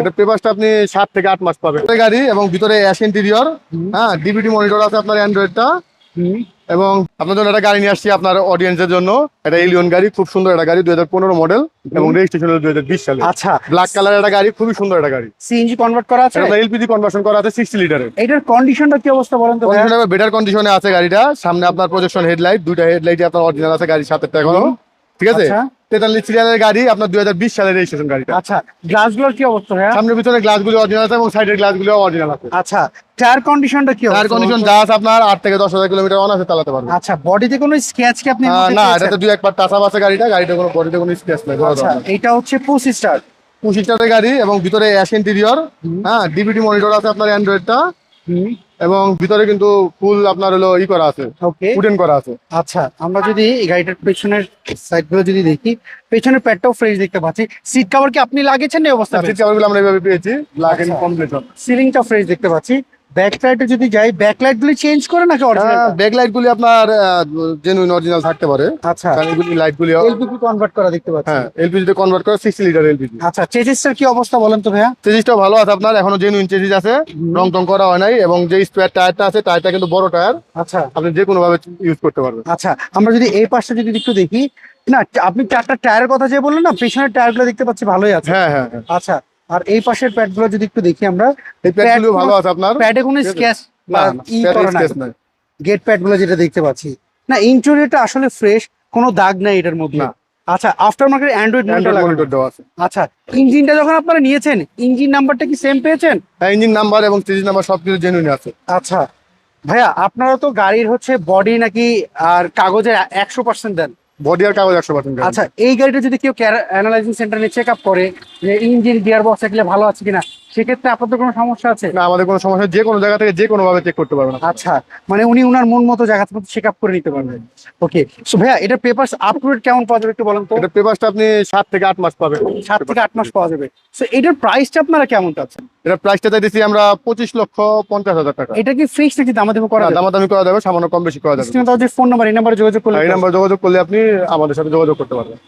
এটা পেপারটা আপনি সাত থেকে আট মাস পাবেন। গাড়ি এবং ভিতরে অ্যাশ ইন্টেরিয়র হ্যাঁ ডিভিডি মনিটর আছে আপনার অ্যান্ড্রয়েডটা এবং আপনার জন্য একটা গাড়ি নিয়ে আসছি আপনার অডিয়েন্সের জন্য। এটা এলিয়ন গাড়ি খুব সুন্দর একটা গাড়ি দুই মডেল এবং রেজিস্ট্রেশন হলো দুই সালে। আচ্ছা। ব্ল্যাক কালার একটা গাড়ি খুবই সুন্দর একটা গাড়ি। সিএনজি কনভার্ট করা আছে? এটা এলপিজি কনভার্সন করা আছে সিক্সটি লিটারের এটার কন্ডিশনটা কি অবস্থা বলেন তো বেটার কন্ডিশনে আছে গাড়িটা। সামনে আপনার প্রজেকশন হেডলাইট দুইটা হেডলাইট আপনার অরিজিনাল আছে গাড়ির সাথে। এখনও ঠিক আছে? আচ্ছা। তেতাল্লিশ সিরিয়ালের গাড়ি আপনার দুই হাজার বিশ সালের রেজিস্ট্রেশন গাড়িটা। আচ্ছা গ্লাসগুলোর কি অবস্থা ভাইয়া? সামনের পিছনে গ্লাসগুলো অরিজিনাল আছে এবং সাইডের গ্লাসগুলো অরিজিনাল আছে। আচ্ছা টায়ার কন্ডিশনটা কি টায়ার কন্ডিশন যা আছে আপনার আট থেকে দশ হাজার কিলোমিটার অনাসে চালাতে পারবেন। আচ্ছা বডিতে কোনো স্কেচ কি আপনি না? এটাতে দুই একবার টাচ আপ আছে গাড়িটা গাড়িটা কোনো বডিতে কোনো স্ক্র্যাচ নাই আচ্ছা এটা হচ্ছে পুশ স্টার পঁচিশ টাকার গাড়ি এবং ভিতরে অ্যাশ ইন্টেরিয়র হ্যাঁ ডিভিডি মনিটর আছে আপনার অ্যান্ড্রয়েডটা এবং ভিতরে কিন্তু ফুল আপনার হলো ই করা আছে উডেন করা আছে। আচ্ছা আমরা যদি এই গাড়িটার পেছনের সাইডগুলো যদি দেখি পেছনের প্যাডটাও ফ্রেশ দেখতে পাচ্ছি। সিট কভার কি আপনি লাগিয়েছেন? এই অবস্থা সিট কভারগুলো আমরা এভাবে পেয়েছি আচ্ছা। কমপ্লিট সিলিংটা ফ্রেশ দেখতে পাচ্ছি। ব্যাক লাইটে যদি যাই ব্যাক লাইট গুলি চেঞ্জ করে নাকি অরিজিনাল ব্যাক লাইট গুলি আপনার জেনুইন অরিজিনাল থাকতে পারে। আচ্ছা। কারণ এগুলি লাইট গুলি এলপিজি কনভার্ট করা দেখতে পাচ্ছি। হ্যাঁ এলপিজি তে কনভার্ট করে সিক্সটি লিটার এলপিজি আচ্ছা চেজিসটার কি অবস্থা বলেন তো ভাইয়া? চেজিসটাও ভালো আছে আপনার এখনও জেনুইন চেজিস আছে রং টং করা হয় নাই এবং যে স্পেয়ার টায়ারটা আছে টায়ারটা কিন্তু বড় টায়ার আচ্ছা। আপনি যে কোনো ভাবে ইউজ করতে পারবেন। আচ্ছা আমরা যদি এই পাশটা যদি একটু দেখি না আপনি চারটা টায়ারের কথা যে বললেন না পেছনের টায়ারগুলো দেখতে পাচ্ছি ভালোই আছে। হ্যাঁ হ্যাঁ হ্যাঁ। আচ্ছা আর এই পাশের প্যাডগুলো যদি একটু দেখি আমরা এই প্যাডগুলো ভালো আছে আপনার? প্যাডে কোনো না বা ই করা নাই। গেট প্যাডগুলো যেটা দেখতে পাচ্ছি। না ইন্টেরিয়রটা আসলে ফ্রেশ কোনো দাগ নাই এটার মধ্যে। না। আচ্ছা আফটার মার্কেট অ্যান্ড্রয়েড মনিটর দেওয়া আছে। আচ্ছা ইঞ্জিনটা যখন আপনারা নিয়েছেন ইঞ্জিন নাম্বারটা কি সেম পেয়েছেন? হ্যাঁ ইঞ্জিন নাম্বার এবং চেজিস নাম্বার সবকিছু জেনুইন আছে। আচ্ছা ভাইয়া আপনারা তো গাড়ির হচ্ছে বডি নাকি আর কাগজে একশো পার্সেন্ট দেন? বডি কাগজ একশো পার্সেন্ট আচ্ছা এই গাড়িটা যদি কেউ অ্যানালাইজিং সেন্টারে চেক আপ করে, যে ইঞ্জিন গিয়ার বক্স এগুলো ভালো আছে কিনা সেক্ষেত্রে আপনাদের কোনো সমস্যা আছে? না আমাদের কোনো সমস্যা যে কোনো জায়গা থেকে যে কোনো ভাবে চেক করতে পারবেন আচ্ছা মানে উনি উনার মন মতো জায়গা মতো চেক আপ করে নিতে পারবেন। ওকে সো ভাইয়া এটা পেপারস আপ টু ডেট কেমন পাওয়া যাবে একটু বলেন তো? এটা পেপারটা আপনি সাত থেকে আট মাস পাবেন। সাত থেকে আট মাস পাওয়া যাবে। সো এটার প্রাইসটা আপনারা কেমন চাচ্ছেন? এটা প্রাইসটা চাইতেছি আমরা পঁচিশ লক্ষ পঞ্চাশ হাজার টাকা। এটা কি ফিক্সড নাকি দামাদামি করা যাবে? দামাদামি করা যাবে সামান্য কম বেশি করা যাবে। যে ফোন নাম্বার এই নাম্বারে যোগাযোগ করলে এই নাম্বার যোগাযোগ করলে আপনি আমাদের সাথে যোগাযোগ করতে পারবেন।